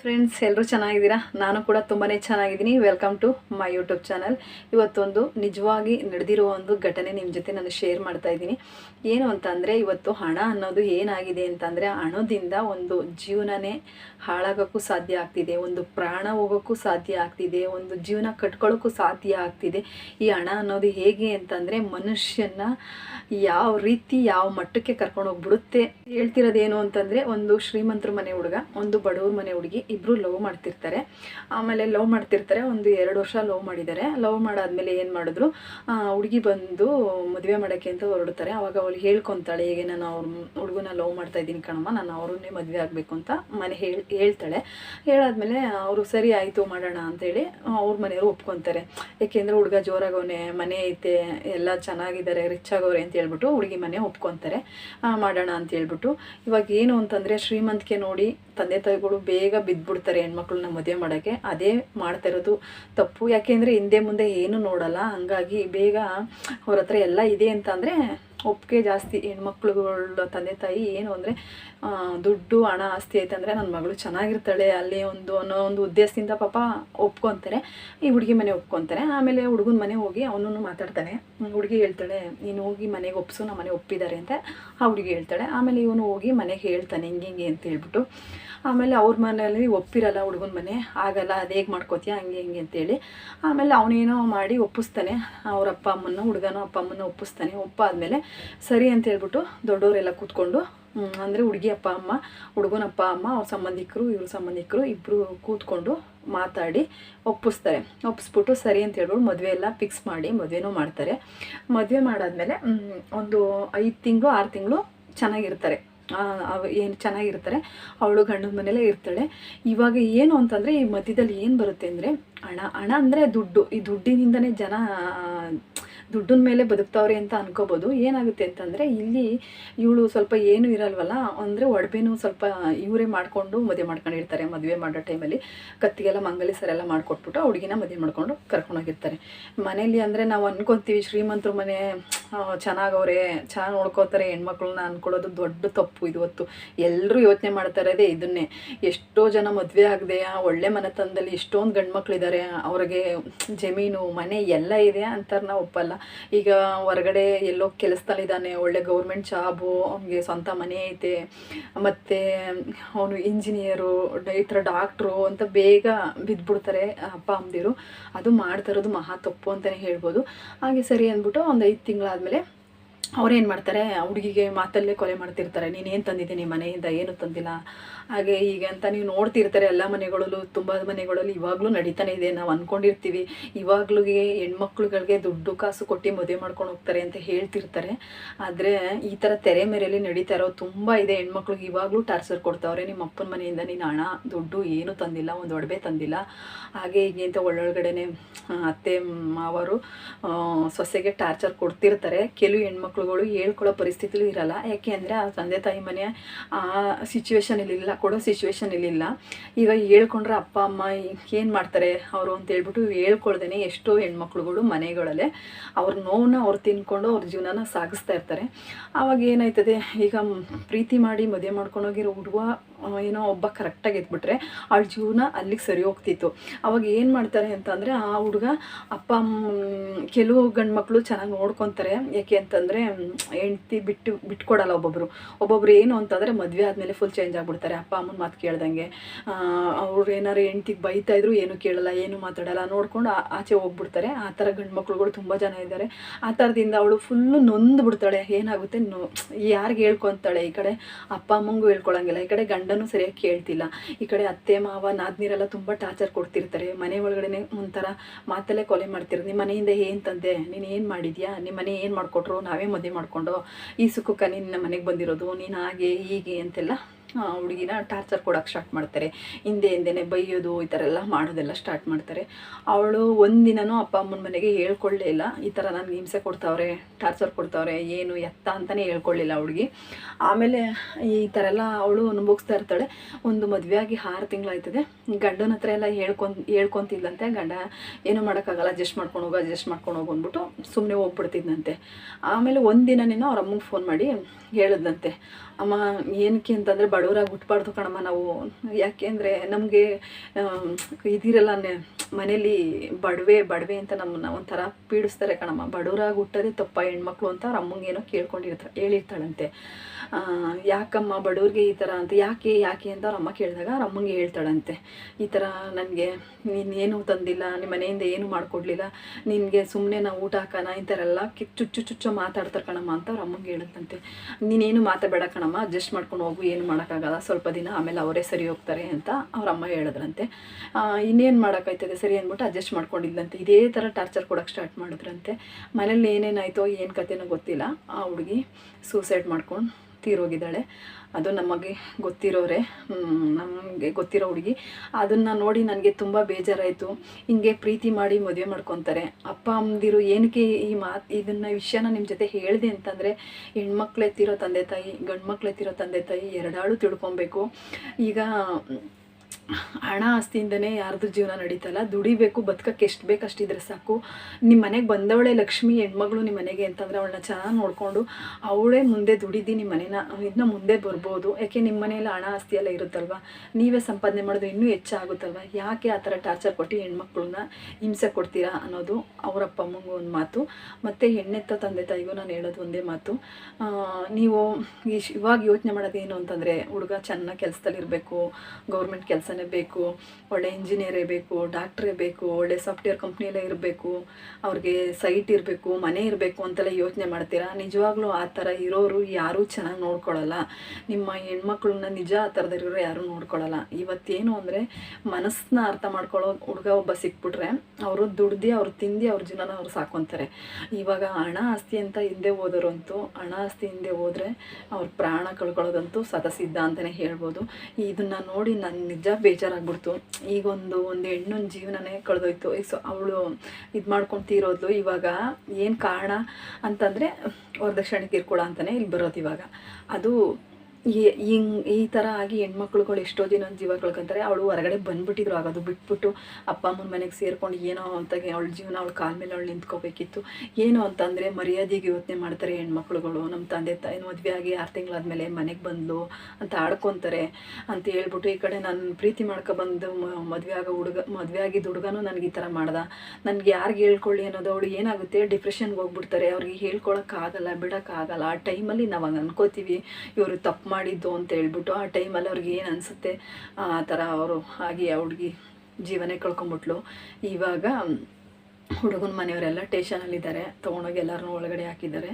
Friends ಎಲ್ಲರೂ ಚೆನ್ನಾಗಿದ್ದೀರಾ? ನಾನು ಕೂಡ ತುಂಬಾ ಚೆನ್ನಾಗಿದ್ದೀನಿ. Welcome to my YouTube channel ಇವತ್ತೊಂದು ನಿಜವಾಗಿ ನಡೆದಿರೋ ಒಂದು ಘಟನೆ ನಿಮ್ಮ ಜೊತೆ ನಾನು ಶೇರ್ ಮಾಡ್ತಾ ಇದ್ದೀನಿ. ಏನು ಅಂತಂದರೆ, ಇವತ್ತು ಹಣ ಅನ್ನೋದು ಏನಾಗಿದೆ ಅಂತಂದರೆ, ಹಣದಿಂದ ಒಂದು ಜೀವನನೇ ಹಾಳಾಗೋಕ್ಕೂ ಸಾಧ್ಯ ಆಗ್ತಿದೆ. ಒಂದು ಪ್ರಾಣ ಹೋಗೋಕ್ಕೂ ಸಾಧ್ಯ ಆಗ್ತಿದೆ. ಒಂದು ಜೀವನ ಕಟ್ಕೊಳ್ಳೋಕ್ಕೂ ಸಾಧ್ಯ ಆಗ್ತಿದೆ. ಈ ಹಣ ಅನ್ನೋದು ಹೇಗೆ ಅಂತಂದರೆ, ಮನುಷ್ಯನ ಯಾವ ರೀತಿ, ಯಾವ ಮಟ್ಟಕ್ಕೆ ಕರ್ಕೊಂಡು ಹೋಗ್ಬಿಡುತ್ತೆ ಹೇಳ್ತಿರೋದೇನು ಅಂತಂದರೆ, ಒಂದು ಶ್ರೀಮಂತರ ಮನೆ ಹುಡುಗ, ಒಂದು ಬಡವ್ರ ಮನೆ ಹುಡುಗಿ. ಇಬ್ಬರು ಲವ್ ಮಾಡ್ತಿರ್ತಾರೆ. ಆಮೇಲೆ ಲವ್ ಮಾಡ್ತಿರ್ತಾರೆ, ಒಂದು ಎರಡು ವರ್ಷ ಲವ್ ಮಾಡಿದ್ದಾರೆ. ಲವ್ ಮಾಡಾದ್ಮೇಲೆ ಏನು ಮಾಡಿದ್ರು ಹುಡುಗಿ ಬಂದು ಮದುವೆ ಮಾಡೋಕ್ಕೆ ಅಂತ ಹೊರಡ್ತಾರೆ. ಅವಾಗ ಅವಳು ಹೇಳ್ಕೊತಾಳೆ, ಹೇಗೆ ನಾನು ಅವ್ರ ಹುಡುಗನ ಲವ್ ಮಾಡ್ತಾ ಇದ್ದೀನಿ ಕಣಮ್ಮ, ನಾನು ಅವ್ರನ್ನೇ ಮದುವೆ ಆಗಬೇಕು ಅಂತ ಮನೆ ಹೇಳಿ, ಹೇಳ್ತಾಳೆ. ಹೇಳಾದ್ಮೇಲೆ, ಅವರು ಸರಿ ಆಯಿತು, ಮಾಡೋಣ ಅಂತೇಳಿ ಅವ್ರ ಮನೆಯವರು ಒಪ್ಕೊತಾರೆ. ಯಾಕೆಂದರೆ ಹುಡುಗ ಜೋರಾಗವನೇ ಮನೆ ಐತೆ, ಎಲ್ಲ ಚೆನ್ನಾಗಿದ್ದಾರೆ ರಿಚ್ ಆಗೋರೆ ಅಂತ ಹೇಳ್ಬಿಟ್ಟು ಹುಡುಗಿ ಮನೆ ಒಪ್ಕೊತಾರೆ. ಮಾಡೋಣ ಅಂತ ಹೇಳ್ಬಿಟ್ಟು. ಇವಾಗ ಏನು ಅಂತಂದರೆ ಶ್ರೀಮಂತಿಕೆ ನೋಡಿ, ತಂದೆ ತಾಯಿಗಳು ಬೇಗ ಬಿದ್ದುಬಿಡ್ತಾರೆ ಹೆಣ್ಮಕ್ಳನ್ನ ಮದುವೆ ಮಾಡೋಕ್ಕೆ. ಅದೇ ಮಾಡ್ತಾ ಇರೋದು ತಪ್ಪು. ಯಾಕೆಂದರೆ ಹಿಂದೆ ಮುಂದೆ ಏನು ನೋಡಲ್ಲ. ಹಂಗಾಗಿ ಬೇಗ ಅವ್ರ ಹತ್ರ ಎಲ್ಲ ಇದೆ ಅಂತ ಅಂದರೆ ಒಪ್ಪಿಗೆ ಜಾಸ್ತಿ. ಹೆಣ್ಮಕ್ಳುಗಳ ತಂದೆ ತಾಯಿ ಏನು ಅಂದರೆ ದುಡ್ಡು, ಹಣ, ಆಸ್ತಿ ಐತೆ ಅಂದರೆ ನನ್ನ ಮಗಳು ಚೆನ್ನಾಗಿರ್ತಾಳೆ ಅಲ್ಲಿ ಒಂದು ಅನ್ನೋ ಒಂದು ಉದ್ದೇಶದಿಂದ ಪಾಪ ಒಪ್ಕೊತಾರೆ. ಈ ಹುಡುಗಿ ಮನೆ ಒಪ್ಕೊತಾರೆ. ಆಮೇಲೆ ಹುಡುಗನ ಮನೆ ಹೋಗಿ ಅವನನ್ನು ಮಾತಾಡ್ತಾನೆ. ಹುಡುಗಿ ಹೇಳ್ತಾಳೆ, ನೀನು ಹೋಗಿ ಮನೆಗೆ ಒಪ್ಸು, ನಮ್ಮ ಮನೆ ಒಪ್ಪಿದ್ದಾರೆ ಅಂತ ಆ ಹುಡುಗಿ ಹೇಳ್ತಾಳೆ. ಆಮೇಲೆ ಇವನು ಹೋಗಿ ಮನೆಗೆ ಹೇಳ್ತಾನೆ, ಹಿಂಗೆ ಹಿಂಗೆ ಅಂತ ಹೇಳ್ಬಿಟ್ಟು. ಆಮೇಲೆ ಅವ್ರ ಮನೆಯಲ್ಲಿ ಒಪ್ಪಿರಲ್ಲ ಹುಡುಗನ ಮನೆ, ಆಗಲ್ಲ, ಅದು ಹೇಗೆ ಮಾಡ್ಕೋತೀಯ, ಹಂಗೆ, ಹಿಂಗೆ ಅಂತೇಳಿ. ಆಮೇಲೆ ಅವನೇನೋ ಮಾಡಿ ಒಪ್ಪಿಸ್ತಾನೆ. ಅವ್ರ ಅಪ್ಪ ಅಮ್ಮನ ಹುಡುಗನೋ ಅಪ್ಪ ಅಮ್ಮನ ಒಪ್ಪಿಸ್ತಾನೆ. ಒಪ್ಪಾದಮೇಲೆ ಸರಿ ಅಂತ ಹೇಳ್ಬಿಟ್ಟು ದೊಡ್ಡವರೆಲ್ಲ ಕೂತ್ಕೊಂಡು ಅಂದರೆ ಹುಡುಗಿ ಅಪ್ಪ ಅಮ್ಮ, ಹುಡುಗನ ಅಪ್ಪ ಅಮ್ಮ, ಅವ್ರ ಸಂಬಂಧಿಕರು, ಇವ್ರ ಸಂಬಂಧಿಕರು ಇಬ್ಬರು ಕೂತ್ಕೊಂಡು ಮಾತಾಡಿ ಒಪ್ಪಿಸ್ತಾರೆ. ಒಪ್ಪಿಸ್ಬಿಟ್ಟು ಸರಿ ಅಂತ ಹೇಳ್ಬಿಟ್ಟು ಮದುವೆ ಎಲ್ಲ ಫಿಕ್ಸ್ ಮಾಡಿ ಮದುವೆನೂ ಮಾಡ್ತಾರೆ. ಮದುವೆ ಮಾಡಾದ್ಮೇಲೆ ಒಂದು ಐದು ತಿಂಗಳು, ಆರು ತಿಂಗಳು ಚೆನ್ನಾಗಿರ್ತಾರೆ. ಏನು ಚೆನ್ನಾಗಿರ್ತಾರೆ, ಅವಳು ಗಂಡನ ಮನೇಲೇ ಇರ್ತಾಳೆ. ಇವಾಗ ಏನು ಅಂತಂದರೆ, ಈ ಮಧ್ಯದಲ್ಲಿ ಏನು ಬರುತ್ತೆ ಅಂದರೆ, ಹಣ ಹಣ ಅಂದರೆ ದುಡ್ಡು. ಈ ದುಡ್ಡಿನಿಂದನೇ ಜನ ದುಡ್ಡಿನ ಮೇಲೆ ಬದುಕ್ತಾವ್ರೆ ಅಂತ ಅನ್ಕೋಬೋದು. ಏನಾಗುತ್ತೆ ಅಂತಂದರೆ, ಇಲ್ಲಿ ಇವಳು ಸ್ವಲ್ಪ ಏನು ಇರಲ್ವಲ್ಲ, ಅಂದರೆ ಒಡವೆನೂ ಸ್ವಲ್ಪ ಇವರೇ ಮಾಡಿಕೊಂಡು ಮದುವೆ ಮಾಡ್ಕೊಂಡಿರ್ತಾರೆ, ಮದುವೆ ಮಾಡೋ ಟೈಮಲ್ಲಿ. ಕತ್ತಿಗೆಲ್ಲ ಮಂಗಲಿ ಸರೆಲ್ಲ ಮಾಡಿಕೊಟ್ಬಿಟ್ಟು ಹುಡುಗಿನ ಮದುವೆ ಮಾಡ್ಕೊಂಡು ಕರ್ಕೊಂಡೋಗಿರ್ತಾರೆ. ಮನೇಲಿ ಅಂದರೆ ನಾವು ಅನ್ಕೊತೀವಿ, ಶ್ರೀಮಂತರು ಮನೆ ಚೆನ್ನಾಗವ್ರೆ ಚೆನ್ನಾಗಿ ನೋಡ್ಕೋತಾರೆ ಹೆಣ್ಮಕ್ಳನ್ನ ಅನ್ಕೊಳ್ಳೋದು ದೊಡ್ಡ ತಪ್ಪು ಇವತ್ತು ಎಲ್ಲರೂ ಯೋಚನೆ ಮಾಡ್ತಾ ಇರೋದೇ ಇದನ್ನೇ. ಎಷ್ಟೋ ಜನ ಮದುವೆ ಆಗದೆ ಒಳ್ಳೆ ಮನೆತನದಲ್ಲಿ ಎಷ್ಟೊಂದು ಗಂಡು ಮಕ್ಕಳಿದ್ದಾರೆ ಅವ್ರಿಗೆ ಜಮೀನು, ಮನೆ ಎಲ್ಲ ಇದೆ ಅಂತಾರೆ ನಾವು ಒಪ್ಪಲ್ಲ. ಈಗ ಹೊರಗಡೆ ಎಲ್ಲೋ ಕೆಲಸದಲ್ಲಿದ್ದಾನೆ ಒಳ್ಳೆ ಗೌರ್ಮೆಂಟ್ ಜಾಬು, ಅವನಿಗೆ ಸ್ವಂತ ಮನೆ ಐತೆ, ಮತ್ತು ಅವನು ಇಂಜಿನಿಯರು ಈ ಥರ ಡಾಕ್ಟ್ರು ಅಂತ ಬೇಗ ಬಿದ್ದುಬಿಡ್ತಾರೆ ಅಪ್ಪ, ಅಮ್ಮದಿರು. ಅದು ಮಾಡ್ತಾ ಇರೋದು ಮಹಾ ತಪ್ಪು ಅಂತಲೇ ಹೇಳ್ಬೋದು. ಹಾಗೆ ಸರಿ ಅಂದ್ಬಿಟ್ಟು ಒಂದು ಐದು ತಿಂಗಳಾದಮೇಲೆ ಅವ್ರೇನು ಮಾಡ್ತಾರೆ ಹುಡುಗಿಗೆ ಮಾತಲ್ಲೇ ಕೊಲೆ ಮಾಡ್ತಿರ್ತಾರೆ ನೀನೇನು ತಂದಿದ್ದೀನಿ ಮನೆಯಿಂದ, ಏನು ತಂದಿಲ್ಲ? ಹಾಗೆ ಹೀಗೆ ಅಂತ ನೀವು ನೋಡ್ತಿರ್ತಾರೆ, ಎಲ್ಲ ಮನೆಗಳಲ್ಲೂ, ತುಂಬ ಮನೆಗಳಲ್ಲಿ ಇವಾಗಲೂ ನಡೀತಾನೆ ಇದೆ. ನಾವು ಅಂದ್ಕೊಂಡಿರ್ತೀವಿ ಇವಾಗ್ಲೂಗೆ ಹೆಣ್ಮಕ್ಳುಗಳಿಗೆ ದುಡ್ಡು ಕಾಸು ಕೊಟ್ಟು ಮದುವೆ ಮಾಡ್ಕೊಂಡು ಹೋಗ್ತಾರೆ ಅಂತ ಹೇಳ್ತಿರ್ತಾರೆ. ಆದರೆ ಈ ಥರ ತೆರೆ ಮೇರೆಯಲ್ಲಿ ನಡೀತಾ ಇರೋ ತುಂಬ ಇದೆ ಹೆಣ್ಮಕ್ಳಿಗೆ. ಇವಾಗಲೂ ಟಾರ್ಚರ್ ಕೊಡ್ತಾವ್ರೆ, ನಿಮ್ಮ ಅಪ್ಪನ ಮನೆಯಿಂದ ನೀನು ಹಣ, ದುಡ್ಡು ಏನೂ ತಂದಿಲ್ಲ, ಒಂದು ಒಡವೆ ತಂದಿಲ್ಲ. ಹಾಗೆ ಹೀಗೆ ಅಂತ ಒಳ್ಳೊಳಗಡೆನೆ, ಅತ್ತೆ, ಮಾವರು ಸೊಸೆಗೆ ಟಾರ್ಚರ್ ಕೊಡ್ತಿರ್ತಾರೆ. ಕೆಲವು ಹೆಣ್ಮಕ್ಳುಗಳು ಹೇಳ್ಕೊಳ್ಳೋ ಪರಿಸ್ಥಿತಿಲೂ ಇರಲ್ಲ. ಯಾಕೆ ಅಂದರೆ ಆ ತಂದೆ ತಾಯಿ ಮನೆ ಆ ಸಿಚುವೇಶನ್ ಇಲ್ಲ, ಕೊಡೋ ಸಿಚುವೇಶನ್ ಇಲ್ಲಿಲ್ಲ ಈಗ ಹೇಳ್ಕೊಂಡ್ರೆ ಅಪ್ಪ, ಅಮ್ಮ ಏನು ಮಾಡ್ತಾರೆ ಅವರು ಅಂತ ಹೇಳ್ಬಿಟ್ಟು ಹೇಳ್ಕೊಳ್ದೇನೆ ಎಷ್ಟೋ ಹೆಣ್ಮಕ್ಳುಗಳು ಮನೆಗಳಲ್ಲೇ ಅವ್ರ ನೋವನ್ನ ಅವ್ರು ತಿನ್ಕೊಂಡು ಅವ್ರ ಜೀವನನ ಸಾಗಿಸ್ತಾ ಇರ್ತಾರೆ. ಆವಾಗ ಏನಾಯ್ತದೆ, ಈಗ ಪ್ರೀತಿ ಮಾಡಿ ಮದುವೆ ಮಾಡ್ಕೊಂಡೋಗಿರೋ ಹುಡುಗ ಏನೋ ಒಬ್ಬ ಕರೆಕ್ಟಾಗಿ ಎದ್ಬಿಟ್ರೆ ಅವಳ ಜೀವನ ಅಲ್ಲಿಗೆ ಸರಿ ಹೋಗ್ತಿತ್ತು. ಅವಾಗ ಏನು ಮಾಡ್ತಾರೆ ಅಂತಂದರೆ ಆ ಹುಡುಗ ಅಪ್ಪ ಕೆಲವು ಗಂಡು ಮಕ್ಕಳು ಚೆನ್ನಾಗಿ ನೋಡ್ಕೊತಾರೆ. ಯಾಕೆ ಅಂತಂದರೆ ಹೆಂಡ್ತಿ ಬಿಟ್ಟು, ಬಿಟ್ಕೊಡಲ್ಲ ಒಬ್ಬೊಬ್ಬರು ಒಬ್ಬೊಬ್ರು ಏನು ಅಂತಂದರೆ ಮದುವೆ ಆದಮೇಲೆ ಫುಲ್ ಚೇಂಜ್ ಆಗಿಬಿಡ್ತಾರೆ. ಅಪ್ಪ, ಅಮ್ಮನ ಮಾತು ಕೇಳ್ದಂಗೆ. ಅವ್ರು ಏನಾರು ಹೆಂಡ್ತಿಗೆ ಬೈತಾ ಇದ್ರು ಏನು ಕೇಳಲ್ಲ, ಏನು ಮಾತಾಡಲ್ಲ. ನೋಡ್ಕೊಂಡು ಆಚೆ ಹೋಗ್ಬಿಡ್ತಾರೆ. ಆ ಥರ ಗಂಡು ಮಕ್ಳುಗಳು ತುಂಬ ಜನ ಇದ್ದಾರೆ. ಆ ಥರದಿಂದ ಅವಳು ಫುಲ್ಲು ನೊಂದು ಬಿಡ್ತಾಳೆ. ಏನಾಗುತ್ತೆ? ನೊ, ಯಾರಿಗೆ ಹೇಳ್ಕೊತಾಳೆ ಈ ಕಡೆ ಅಪ್ಪ, ಅಮ್ಮಂಗೂ ಹೇಳ್ಕೊಳಂಗಿಲ್ಲ. ಈ ಕಡೆ ಗಂಡನೂ ಸರಿಯಾಗಿ ಕೇಳ್ತಿಲ್ಲ. ಈ ಕಡೆ ಅತ್ತೆ, ಮಾವ, ನಾದ್ನೀರೆಲ್ಲ ತುಂಬ ಟಾರ್ಚರ್ ಕೊಡ್ತಿರ್ತಾರೆ. ಮನೆ ಒಳಗಡೆನೆ ಒಂಥರ ಮಾತಲ್ಲೇ ಕೊಲೆ ಮಾಡ್ತಿರೋದು. ನಿಮ್ಮ ಮನೆಯಿಂದ ಏನು ತಂದೆ? ನೀನು ಏನು ಮಾಡಿದ್ಯಾ? ನಿಮ್ಮ ಮನೆ ಏನು ಮಾಡಿಕೊಟ್ರು? ನಾವೇ ಮದುವೆ ಮಾಡಿಕೊಂಡು ಈ ಸುಖಕ್ಕೆ ನಿನ್ನ ಮನೆಗೆ ಬಂದಿರೋದು ನೀನು ಹಾಗೆ ಹೀಗೆ ಅಂತೆಲ್ಲ ಆ, ಹುಡುಗಿನ ಟಾರ್ಚರ್ ಕೊಡೋಕೆ ಸ್ಟಾರ್ಟ್ ಮಾಡ್ತಾರೆ. ಹಿಂದೆ ಹಿಂದೆನೆ ಬೈಯೋದು ಈ ಥರ ಎಲ್ಲ ಮಾಡೋದೆಲ್ಲ ಸ್ಟಾರ್ಟ್ ಮಾಡ್ತಾರೆ. ಅವಳು ಒಂದಿನೂ ಅಪ್ಪ ಅಮ್ಮನ ಮನೆಗೆ ಹೇಳ್ಕೊಳ್ಳೇ ಇಲ್ಲ. ಈ ಥರ ನನಗೆ ಹಿಂಸೆ ಕೊಡ್ತಾವ್ರೆ ಟಾರ್ಚರ್ ಕೊಡ್ತಾವ್ರೆ ಏನು ಎತ್ತ ಅಂತಲೇ ಹೇಳ್ಕೊಳ್ಳಿಲ್ಲ ಹುಡುಗಿ. ಆಮೇಲೆ ಈ ಥರ ಎಲ್ಲ ಅವಳು ಅನುಭವಿಸ್ತಾ ಇರ್ತಾಳೆ. ಒಂದು ಮದುವೆಯಾಗಿ ಆರು ತಿಂಗಳಾಯ್ತದೆ. ಗಂಡನ ಹತ್ರ ಎಲ್ಲ ಹೇಳ್ಕೊಂಡು ಹೇಳ್ಕೊತಿದ್ಲಂತೆ. ಗಂಡ ಏನು ಮಾಡೋಕ್ಕಾಗಲ್ಲ ಅಡ್ಜಸ್ಟ್ ಮಾಡ್ಕೊಂಡು ಹೋಗೋ ಅಡ್ಜಸ್ಟ್ ಮಾಡ್ಕೊಂಡು ಹೋಗು ಅಂದ್ಬಿಟ್ಟು ಸುಮ್ಮನೆ ಹೋಗ್ಬಿಡ್ತಿದ್ನಂತೆ. ಆಮೇಲೆ ಒಂದಿನನೇನೋ ಅವ್ರ ಅಮ್ಮಗೆ ಫೋನ್ ಮಾಡಿ ಹೇಳಿದ್ನಂತೆ ಅಮ್ಮ, ಏನಕ್ಕೆ ಅಂತಂದರೆ ಬಡ ಬಡವರಾಗಿ ಹುಟ್ಟಬಾರ್ದು ಕಣಮ್ಮ ನಾವು. ಯಾಕೆಂದರೆ ನಮಗೆ ಇದಿರಲ್ಲ ಮನೇಲಿ ಬಡವೆ ಬಡವೆ ಅಂತ ನಮ್ಮನ್ನ ಒಂಥರ ಪೀಡಿಸ್ತಾರೆ ಕಣಮ್ಮ. ಬಡವರಾಗಿ ಹುಟ್ಟೋದೇ ತಪ್ಪ, ಹೆಣ್ಮಕ್ಳು ಅಂತ ಅವ್ರ ಅಮ್ಮಂಗೇನೋ ಕೇಳ್ಕೊಂಡಿರ್ತಾರೆ ಹೇಳಿರ್ತಾಳಂತೆ. ಯಾಕಮ್ಮ ಬಡವ್ರಿಗೆ ಈ ಥರ ಅಂತ, ಯಾಕೆ ಯಾಕೆ ಅಂತ ಅವ್ರ ಅಮ್ಮ ಕೇಳಿದಾಗ ಅವ್ರ ಅಮ್ಮಂಗೆ ಹೇಳ್ತಾಳಂತೆ. ಈ ಥರ ನನಗೆ, ನೀನೇನು ತಂದಿಲ್ಲ ನಿಮ್ಮ ಮನೆಯಿಂದ ಏನು ಮಾಡಿಕೊಡ್ಲಿಲ್ಲ, ನಿನಗೆ ಸುಮ್ಮನೆ ನಾವು ಊಟ ಹಾಕೋಣ ಈ ಥರ ಎಲ್ಲ ಚುಚ್ಚು ಚುಚ್ಚು ಮಾತಾಡ್ತಾರೆ ಕಣಮ್ಮ ಅಂತ ಅವ್ರ ಅಮ್ಮಂಗೆ ಹೇಳುತ್ತಂತೆ. ನೀನೇನು ಮಾತಾಡಬೇಡ ಕಣಮ್ಮ. ಅಡ್ಜಸ್ಟ್ ಮಾಡ್ಕೊಂಡು ಹೋಗು, ಏನು ಮಾಡೋಕ್ಕಾಗಲ್ಲ, ಸ್ವಲ್ಪ ದಿನ ಆಮೇಲೆ ಅವರೇ ಸರಿ ಹೋಗ್ತಾರೆ ಅಂತ ಅವ್ರ ಅಮ್ಮ ಹೇಳಿದ್ರಂತೆ. ಇನ್ನೇನು ಮಾಡೋಕ್ಕಾಯ್ತದೆ ಸರಿ ಅಂದ್ಬಿಟ್ಟು ಅಡ್ಜಸ್ಟ್ ಮಾಡ್ಕೊಂಡಿದ್ದಂತೆ ಇದೇ ಥರ ಟಾರ್ಚರ್ ಕೊಡೋಕ್ಕೆ ಸ್ಟಾರ್ಟ್ ಮಾಡಿದ್ರಂತೆ. ಮನೇಲಿ ಏನೇನಾಯಿತೋ, ಏನು ಕತೆನೋ ಗೊತ್ತಿಲ್ಲ. ಆ ಹುಡುಗಿ ಸೂಸೈಡ್ ಮಾಡ್ಕೊಂಡು ತೀರೋಗಿದ್ದಾಳೆ ಅದು ನಮಗೆ ಗೊತ್ತಿರೋರೆ ನಮಗೆ ಗೊತ್ತಿರೋ ಹುಡುಗಿ. ಅದನ್ನು ನೋಡಿ ನನಗೆ ತುಂಬ ಬೇಜಾರಾಯಿತು. ಹಿಂಗೆ ಪ್ರೀತಿ ಮಾಡಿ ಮದುವೆ ಮಾಡ್ಕೊತಾರೆ. ಅಪ್ಪ ಅಮ್ಮದಿರು ಏನಕ್ಕೆ ಈ ಮಾತು, ಇದನ್ನು ವಿಷಯನ ನಿಮ್ಮ ಜೊತೆ ಹೇಳಿದೆ ಅಂತಂದರೆ, ಹೆಣ್ಮಕ್ಳು ಎತ್ತಿರೋ ತಂದೆ ತಾಯಿ ಗಂಡು ಮಕ್ಳು ಎತ್ತಿರೋ ತಂದೆ ತಾಯಿ ಎರಡಾಳು ತಿಳ್ಕೊಬೇಕು. ಈಗ ಹಣ ಆಸ್ತಿಯಿಂದನೇ ಯಾರ್ದು ಜೀವನ ನಡೀತಲ್ಲ, ದುಡಿಬೇಕು, ಬದುಕಕ್ಕೆ ಎಷ್ಟು ಬೇಕು ಅಷ್ಟಿದ್ರೆ ಸಾಕು. ನಿಮ್ಮ ಮನೆಗೆ ಬಂದವಳೆ ಲಕ್ಷ್ಮಿ, ಹೆಣ್ಮಗಳು ನಿಮ್ಮ ಮನೆಗೆ ಅಂತಂದರೆ ಅವಳನ್ನ ಚೆನ್ನಾಗಿ ನೋಡಿಕೊಂಡು ಅವಳೇ ಮುಂದೆ ದುಡಿದು ನಿಮ್ಮ ಮನೇನ ಇದನ್ನ ಮುಂದೆ ಬರ್ಬೋದು. ಯಾಕೆ ನಿಮ್ಮ ಮನೇಲಿ ಹಣ ಆಸ್ತಿ ಎಲ್ಲ ಇರುತ್ತಲ್ವ? ನೀವೇ ಸಂಪಾದನೆ ಮಾಡಿದ್ರೆ ಇನ್ನೂ ಹೆಚ್ಚಾಗುತ್ತಲ್ವ? ಯಾಕೆ ಆ ಥರ ಟಾರ್ಚರ್ ಕೊಟ್ಟು ಹೆಣ್ಮಕ್ಳನ್ನ ಹಿಂಸೆ ಕೊಡ್ತೀರಾ ಅನ್ನೋದು ಅವರಪ್ಪ ಅಮ್ಮಂಗೂ ಒಂದು ಮಾತು. ಮತ್ತು ಹೆಣ್ಣೆತ್ತ ತಂದೆ ತಾಯಿಗೂ ನಾನು ಹೇಳೋದು ಒಂದೇ ಮಾತು. ನೀವು ಇವಾಗ ಯೋಚನೆ ಮಾಡೋದೇನು ಅಂತಂದರೆ ಹುಡುಗ ಚೆನ್ನಾಗಿ ಕೆಲಸದಲ್ಲಿರಬೇಕು, ಗೌರ್ಮೆಂಟ್ ಕೆಲಸನೇ ಬೇಕು, ಒಳ್ಳೆ ಇಂಜಿನಿಯರೇ ಬೇಕು ಡಾಕ್ಟ್ರೇ ಬೇಕು, ಒಳ್ಳೆ ಸಾಫ್ಟ್ವೇರ್ ಕಂಪ್ನಿಯಲ್ಲೇ ಇರಬೇಕು, ಅವ್ರಿಗೆ ಸೈಟ್ ಇರಬೇಕು, ಮನೆ ಇರಬೇಕು ಅಂತೆಲ್ಲ ಯೋಚನೆ ಮಾಡ್ತೀರಾ? ನಿಜವಾಗ್ಲೂ ಆ ಥರ ಇರೋರು ಯಾರೂ ಚೆನ್ನಾಗಿ ನೋಡ್ಕೊಳ್ಳಲ್ಲ ನಿಮ್ಮ ಹೆಣ್ಮಕ್ಳನ್ನ ನಿಜ ಆ ಥರದಿರೋರು ಯಾರೂ ನೋಡ್ಕೊಳ್ಳಲ್ಲ ಇವತ್ತೇನು ಅಂದರೆ ಮನಸ್ಸನ್ನ ಅರ್ಥ ಮಾಡ್ಕೊಳ್ಳೋ ಹುಡುಗ ಒಬ್ಬ ಸಿಕ್ಬಿಟ್ರೆ ಅವರು ದುಡ್ದು ಅವ್ರು ತಿಂದು ಅವ್ರ ಜೀವನ ಅವ್ರು ಸಾಕೊತಾರೆ. ಇವಾಗ ಹಣ ಆಸ್ತಿ ಅಂತ ಹಿಂದೆ ಹೋದೋರಂತೂ, ಹಣ ಆಸ್ತಿ ಹಿಂದೆ ಹೋದರೆ ಅವ್ರ ಪ್ರಾಣ ಕಳ್ಕೊಳ್ಳೋದಂತೂ ಸತಸಿದ್ಧ ಅಂತಲೇ ಹೇಳ್ಬೋದು. ಇದನ್ನು ನೋಡಿ ನಾನು ನಿಜ ಬೇಜಾರಾಗ್ಬಿಡ್ತು. ಈಗ ಒಂದು ಹೆಣ್ಣೊಂದು ಜೀವನನೇ ಕಳೆದೋಯ್ತು. ಈಗ ಸೊ ಅವಳು ಇದು ಮಾಡ್ಕೊಂಡು ತೀರೋದ್ಲು ಇವಾಗ ಏನು ಕಾರಣ ಅಂತಂದರೆ, ವರದಕ್ಷಿಣೆ ತೀರ್ಕೊಳ ಅಂತಲೇ ಇಲ್ಲಿ ಬರೋದು ಇವಾಗ. ಅದು ಈ- ಹಿಂಗ್, ಈ ಥರ ಆಗಿ ಹೆಣ್ಮಕ್ಳುಗಳು ಎಷ್ಟೋ ದಿನ ಜೀವ ಕಳ್ಕೊಂತಾರೆ. ಅವಳು ಹೊರಗಡೆ ಬಂದ್ಬಿಟ್ಟಿದ್ರು ಆಗೋದು ಬಿಟ್ಬಿಟ್ಟು ಅಪ್ಪ ಅಮ್ಮನ ಮನೆಗೆ ಸೇರ್ಕೊಂಡು ಏನೋ ಅಂತ ಅವಳ ಜೀವನ, ಅವಳ ಕಾಲ ಮೇಲೆ ಅವಳು ನಿಂತ್ಕೋಬೇಕಿತ್ತು. ಏನು ಅಂತಂದರೆ ಮರ್ಯಾದೆಗೆ ಯೋಚನೆ ಮಾಡ್ತಾರೆ ಹೆಣ್ಮಕ್ಳುಗಳು. ನಮ್ಮ ತಂದೆ, ತಾಯಿ ಮದುವೆ ಆಗಿ ಆರು ತಿಂಗಳಾದ್ಮೇಲೆ ಮನೆಗೆ ಬಂದ್ಲು ಅಂತ ಆಡ್ಕೊತಾರೆ ಅಂತ ಹೇಳ್ಬಿಟ್ಟು ಈ ಕಡೆ ನಾನು ಪ್ರೀತಿ ಮಾಡ್ಕೊಬಂದು ಮದುವೆ ಆಗೋ ಹುಡುಗ, ಮದುವೆ ಆಗಿದ್ದ ಹುಡುಗನು ನನಗೆ ಈ ಥರ ಮಾಡ್ದ. ನನಗೆ ಯಾರಿಗೆ ಹೇಳ್ಕೊಳ್ಳಿ ಅನ್ನೋದು, ಅವಳು ಏನಾಗುತ್ತೆ, ಡಿಪ್ರೆಷನ್ಗೆ ಹೋಗ್ಬಿಡ್ತಾರೆ. ಅವ್ರಿಗೆ ಹೇಳ್ಕೊಳಕ್ಕಾಗಲ್ಲ ಬಿಡೋಕ್ಕಾಗಲ್ಲ ಆ ಟೈಮಲ್ಲಿ ನಾವು ಹಂಗೆ ಅನ್ಕೋತೀವಿ, ಇವರು ತಪ್ಪು ಮಾಡಿದ್ದು ಅಂತ ಹೇಳ್ಬಿಟ್ಟು ಆ ಟೈಮಲ್ಲಿ ಅವ್ರಿಗೆ ಏನು ಅನಿಸುತ್ತೆ? ಆ ಥರ ಅವರು ಹಾಗೆ ಆ ಹುಡುಗಿ ಜೀವನೇ ಕಳ್ಕೊಂಬಿಟ್ಲು. ಇವಾಗ ಹುಡುಗನ ಮನೆಯವರೆಲ್ಲ ಟೇಷನಲ್ಲಿದ್ದಾರೆ ತೊಗೊಂಡೋಗಿ ಎಲ್ಲರೂ ಒಳಗಡೆ ಹಾಕಿದ್ದಾರೆ.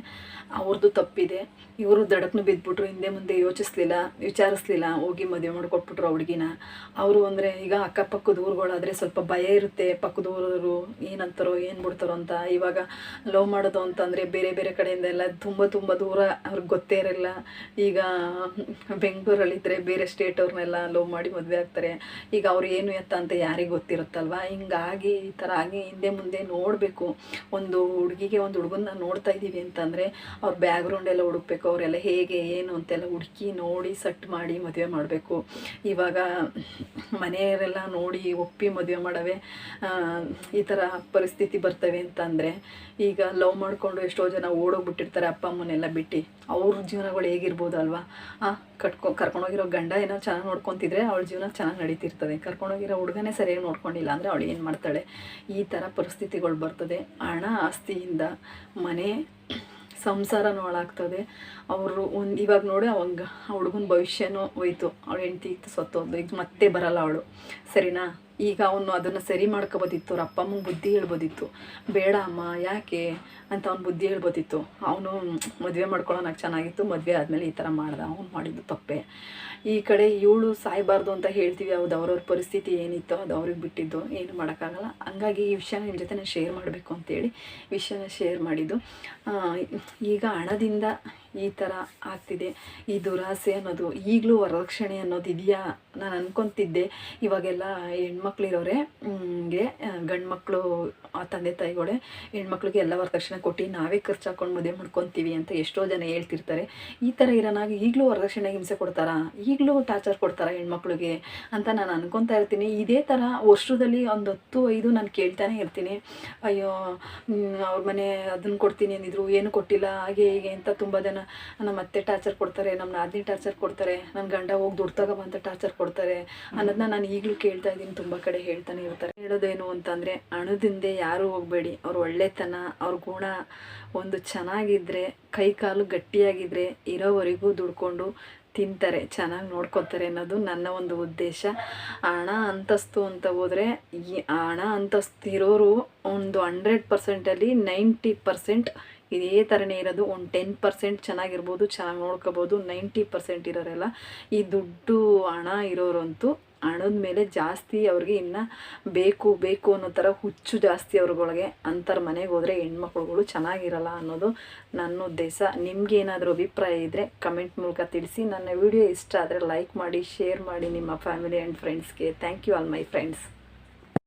ಅವ್ರದ್ದು ತಪ್ಪಿದೆ. ಇವರು ದಡಕ್ನು ಬಿದ್ದುಬಿಟ್ರು ಹಿಂದೆ ಮುಂದೆ ಯೋಚಿಸ್ಲಿಲ್ಲ, ವಿಚಾರಿಸ್ಲಿಲ್ಲ. ಹೋಗಿ ಮದುವೆ ಮಾಡಿಕೊಟ್ಬಿಟ್ರು ಹುಡುಗಿನ. ಅವರು ಅಂದರೆ ಈಗ ಅಕ್ಕಪಕ್ಕದ ಊರುಗಳಾದರೆ ಸ್ವಲ್ಪ ಭಯ ಇರುತ್ತೆ. ಪಕ್ಕದ ಊರವರು ಏನಂತಾರೋ, ಏನು ಬಿಡ್ತಾರೋ ಅಂತ. ಇವಾಗ ಲವ್ ಮಾಡೋದು ಅಂತಂದರೆ ಬೇರೆ ಬೇರೆ ಕಡೆಯಿಂದ ಎಲ್ಲ ತುಂಬ ತುಂಬ ದೂರ ಅವ್ರಿಗೆ ಗೊತ್ತೇ ಇರಲ್ಲ. ಈಗ ಬೆಂಗಳೂರಲ್ಲಿದ್ದರೆ ಬೇರೆ ಸ್ಟೇಟ್ ಅವ್ರನ್ನೆಲ್ಲ ಲವ್ ಮಾಡಿ ಮದುವೆ ಆಗ್ತಾರೆ. ಈಗ ಅವ್ರು ಏನು ಎತ್ತ ಅಂತ ಯಾರಿಗೆ ಗೊತ್ತಿರುತ್ತಲ್ವ? ಹಿಂಗಾಗಿ ಈ ಥರ ಆಗಿ ಹಿಂದೆ ಮುಂದೆ ನೋಡಬೇಕು. ಒಂದು ಹುಡುಗಿಗೆ ಒಂದು ಹುಡುಗನ್ನ ನೋಡ್ತಾ ಇದ್ದೀವಿ ಅಂತಂದರೆ ಅವ್ರ ಬ್ಯಾಗ್ರೌಂಡ್ ಎಲ್ಲ ಹುಡುಕ್ಬೇಕು, ಅವರೆಲ್ಲ ಹೇಗೆ, ಏನು ಅಂತೆಲ್ಲ ಹುಡುಕಿ ನೋಡಿ, ಸಟ್ ಮಾಡಿ ಮದುವೆ ಮಾಡಬೇಕು. ಇವಾಗ ಮನೆಯವರೆಲ್ಲ ನೋಡಿ ಒಪ್ಪಿ ಮದುವೆ ಮಾಡವೆ. ಈ ಥರ ಪರಿಸ್ಥಿತಿ ಬರ್ತವೆ ಅಂತಂದರೆ ಈಗ ಲವ್ ಮಾಡಿಕೊಂಡು ಎಷ್ಟೋ ಜನ ಓಡೋಗ್ಬಿಟ್ಟಿರ್ತಾರೆ ಅಪ್ಪ, ಅಮ್ಮನೆಲ್ಲ ಬಿಟ್ಟು. ಅವ್ರ ಜೀವನಗಳು ಹೇಗಿರ್ಬೋದು ಅಲ್ವಾ? ಆ ಕಟ್ಕೊ ಕರ್ಕೊಂಡೋಗಿರೋ ಗಂಡ ಏನೋ ಚೆನ್ನಾಗಿ ನೋಡ್ಕೊತಿದ್ರೆ ಅವಳ ಜೀವನ ಚೆನ್ನಾಗಿ ನಡೀತಿರ್ತದೆ. ಕರ್ಕೊಂಡೋಗಿರೋ ಹುಡುಗನೇ ಸರಿಯಾಗಿ ನೋಡ್ಕೊಂಡಿಲ್ಲ ಅಂದರೆ ಅವಳು ಏನು ಮಾಡ್ತಾಳೆ? ಈ ಥರ ಪರಿಸ್ಥಿತಿಗಳು ಬರ್ತದೆ. ಹಣ, ಆಸ್ತಿಯಿಂದ ಮನೆ, ಸಂಸಾರನೂ ಹಾಳಾಗ್ತದೆ. ಅವರು ಒಂದು ಇವಾಗ ನೋಡಿ, ಅವಂಗ ಆ ಹುಡುಗನ ಭವಿಷ್ಯನೂ ಹೋಯ್ತು. ಅವಳು ಹೆಂಡತಿ ಇತ್ತು ಸತ್ತು ಈಗ ಮತ್ತೆ ಬರಲ್ಲ ಅವಳು. ಸರಿನಾ? ಈಗ ಅವನು ಅದನ್ನು ಸರಿ ಮಾಡ್ಕೋಬೋದಿತ್ತು, ಅವ್ರ ಅಪ್ಪ ಅಮ್ಮಂಗೆ ಬುದ್ಧಿ ಹೇಳ್ಬೋದಿತ್ತು. ಬೇಡ ಅಮ್ಮ, ಯಾಕೆ ಅಂತ ಅವ್ನು ಬುದ್ಧಿ ಹೇಳ್ಬೋದಿತ್ತು. ಅವನು ಮದುವೆ ಮಾಡ್ಕೊಳ್ಳೋನಾಗ ಚೆನ್ನಾಗಿತ್ತು, ಮದುವೆ ಆದಮೇಲೆ ಈ ಥರ ಮಾಡ್ದ, ಅವ್ನು ಮಾಡಿದ್ದು ತಪ್ಪೆ. ಈ ಕಡೆ ಇವಳು ಸಾಯಬಾರ್ದು ಅಂತ ಹೇಳ್ತೀವಿ ಅದು ಅವ್ರವ್ರ ಪರಿಸ್ಥಿತಿ ಏನಿತ್ತು ಅದು ಅವ್ರಿಗೆ ಬಿಟ್ಟಿದ್ದು, ಏನು ಮಾಡೋಕ್ಕಾಗಲ್ಲ. ಹಂಗಾಗಿ ಈ ವಿಷಯನ ನಿಮ್ಮ ಜೊತೆ ನಾನು ಶೇರ್ ಮಾಡಬೇಕು ಅಂತೇಳಿ ವಿಷಯನ ಶೇರ್ ಮಾಡಿದ್ದು. ಈಗ ಹಣದಿಂದ ಈ ಥರ ಆಗ್ತಿದೆ. ಈ ದುರಾಸೆ ಅನ್ನೋದು, ಈಗಲೂ ವರದಕ್ಷಿಣೆ ಅನ್ನೋದು ಇದೆಯಾ? ನಾನು ಅಂದ್ಕೊತಿದ್ದೆ ಇವಾಗೆಲ್ಲ ಹೆಣ್ಮಕ್ಳಿರೋರೆ ಗೆ ಗಂಡು ಮಕ್ಕಳು ತಂದೆ ತಾಯಿಗಳೇ, ಹೆಣ್ಮಕ್ಳಿಗೆ ಎಲ್ಲ ವರದಕ್ಷಿಣೆ ಕೊಟ್ಟು ನಾವೇ ಖರ್ಚು ಹಾಕೊಂಡು ಮದುವೆ ಮಾಡ್ಕೊತೀವಿ ಅಂತ ಎಷ್ಟೋ ಜನ ಹೇಳ್ತಿರ್ತಾರೆ. ಈ ಥರ ಇರೋನಾಗ ಈಗಲೂ ವರದಕ್ಷಿಣೆ ಹಿಂಸೆ ಕೊಡ್ತಾರಾ? ಈಗಲೂ ಟಾರ್ಚರ್ ಕೊಡ್ತಾರಾ ಹೆಣ್ಮಕ್ಳಿಗೆ? ಅಂತ ನಾನು ಅನ್ಕೊತಾ ಇರ್ತೀನಿ. ಇದೇ ಥರ ವರ್ಷದಲ್ಲಿ ಒಂದು ಹತ್ತು, ಐದು ನಾನು ಕೇಳ್ತಾನೆ ಇರ್ತೀನಿ. ಅಯ್ಯೋ ಅವ್ರ ಮನೆ ಅದನ್ನು ಕೊಡ್ತೀನಿ ಅಂದಿದ್ರು, ಏನು ಕೊಟ್ಟಿಲ್ಲ, ಹಾಗೆ ಹೀಗೆ ಅಂತ ತುಂಬ ಜನ ನಮ್ಮ ಅತ್ತೆ ಟಾರ್ಚರ್ ಕೊಡ್ತಾರೆ ನಮ್ಮ ನಾದಿನಿ ಟಾರ್ಚರ್ ಕೊಡ್ತಾರೆ ನನ್ನ ಗಂಡ ಹೋಗಿ ದುಡ್ಡು ತಗೊಬಂತ ಟಾರ್ಚರ್ ಕೊಡ್ತಾರೆ ಅನ್ನೋದನ್ನ ನಾನು ಈಗಲೂ ಕೇಳ್ತಾ ಇದ್ದೀನಿ, ತುಂಬ ಕಡೆ ಹೇಳ್ತಾನೆ ಇರ್ತಾರೆ. ಹೇಳೋದೇನು ಅಂತಂದರೆ, ಹಣದಿಂದೆ ಯಾರೂ ಹೋಗಬೇಡಿ. ಅವ್ರ ಒಳ್ಳೆತನ, ಅವ್ರ ಗುಣ ಒಂದು ಚೆನ್ನಾಗಿದ್ದರೆ ಕೈ ಕಾಲು ಗಟ್ಟಿಯಾಗಿದ್ದರೆ ಇರೋವರೆಗೂ ದುಡ್ಕೊಂಡು ತಿಂತಾರೆ, ಚೆನ್ನಾಗಿ ನೋಡ್ಕೊತಾರೆ ಅನ್ನೋದು ನನ್ನ ಒಂದು ಉದ್ದೇಶ. ಹಣ ಅಂತಸ್ತು ಅಂತ ಹೋದರೆ, ಈ ಹಣ ಅಂತಸ್ತು ಇರೋರು ಒಂದು ಹಂಡ್ರೆಡ್ ಪರ್ಸೆಂಟಲ್ಲಿ ನೈಂಟಿ ಪರ್ಸೆಂಟ್ ಇದೇ ಥರನೇ ಇರೋದು. ಒಂದು ಟೆನ್ ಪರ್ಸೆಂಟ್ ಚೆನ್ನಾಗಿರ್ಬೋದು, ಚೆನ್ನಾಗಿ ನೋಡ್ಕೋಬೋದು. ನೈಂಟಿ ಪರ್ಸೆಂಟ್ ಇರೋರೆಲ್ಲ. ಈ ದುಡ್ಡು ಹಣ ಇರೋರಂತೂ ಹಣದ ಮೇಲೆ ಜಾಸ್ತಿ ಅವ್ರಿಗೆ ಇನ್ನು ಬೇಕು ಬೇಕು ಅನ್ನೋ ಥರ ಹುಚ್ಚು ಜಾಸ್ತಿ ಅವ್ರಿಗೊಳಗೆ. ಅಂಥರ ಮನೆಗೆ ಹೋದರೆ ಹೆಣ್ಮಕ್ಳುಗಳು ಚೆನ್ನಾಗಿರಲ್ಲ ಅನ್ನೋದು ನನ್ನ ಉದ್ದೇಶ. ನಿಮ್ಗೆ ಏನಾದರೂ ಅಭಿಪ್ರಾಯ ಇದ್ದರೆ ಕಮೆಂಟ್ ಮೂಲಕ ತಿಳಿಸಿ. ನನ್ನ ವಿಡಿಯೋ ಇಷ್ಟ ಆದರೆ ಲೈಕ್ ಮಾಡಿ, ಶೇರ್ ಮಾಡಿ ನಿಮ್ಮ family and ಫ್ರೆಂಡ್ಸ್ಗೆ. Thank you all my friends.